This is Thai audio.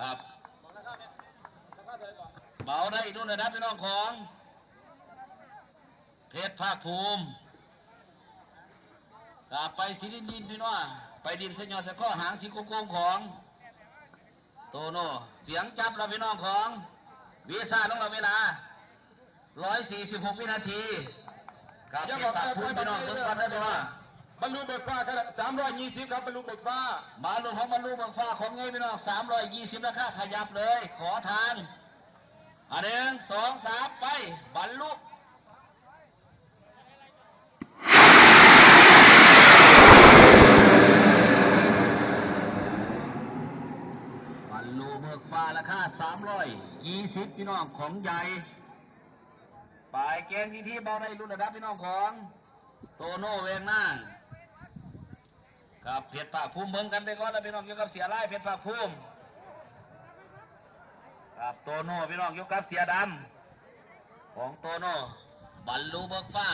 ครับเบาได้นู่นนะครับพี่น้องของ เพชรภาคภูมิกลับไปสิดินดินพี่น้องไปดินเสยยอดสะข้อหางสีโกงของ โตโน่เสียงจับเราพี่น้องของวีซ่าต้องเราเวลา146วินาทีกับเพชรภาคภูมิพี่น้องทุกท่านได้พี่น้อง บรรลุเบิกฟ้าครับสามร้อยยี่สิบครับบรรลุเบิกฟ้า มาลุงของบรรลุบางฟ้าของไงพี่น้อง320ราคาขยับเลย ขอทานอันหนึ่งสองสามไปบรรลุบรรลุเบิกฟ้าราคา320พี่น้องของใหญ่ปลายเกณฑ์ที่ที่เบาในรุ่นระดับพี่น้องของ โตโน่เวงนั่ง ครับเพชรภาคภูมิเบิ่งกันไปก่อนนะพี่น้องอยู่กับเสียไล่เพชรภาคภูมิครับโตโน่พี่น้องอยู่กับเสียดำของโตโน่บรรลุเบิกฟ้า